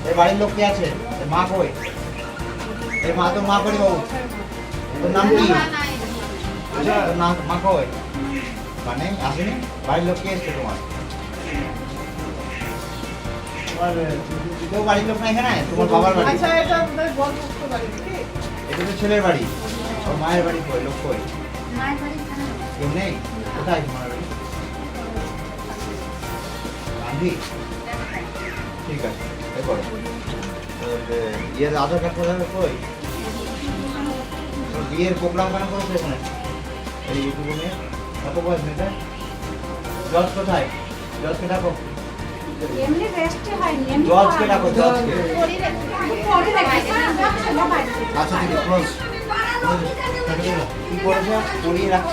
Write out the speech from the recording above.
তো বাড়ির লোক কে আসেনি বাড়ির লোক না এখানে তোমার? এটা তো ছেলের বাড়ি। ওর মায়ের বাড়ি কই? লোক কই? কেউ নেই কোথায় তোমার বাড়ি? গান্ধী? ঠিক আছে এ করো তোর এ, ইয়ের আধার কার্ড কোথায় কই? বিয়ের প্রোগ্রাম কেন করেছে এখানে? এই ইউটিউবে নিয়ে কত বয়স মেয়েটা জজ কোথায়? জজকে ডাকো? এমনি রেস্টে জজকে ডাকো জজকে আচ্ছা ঠিক আছে কি করেছে? পড়িয়ে রাখছে।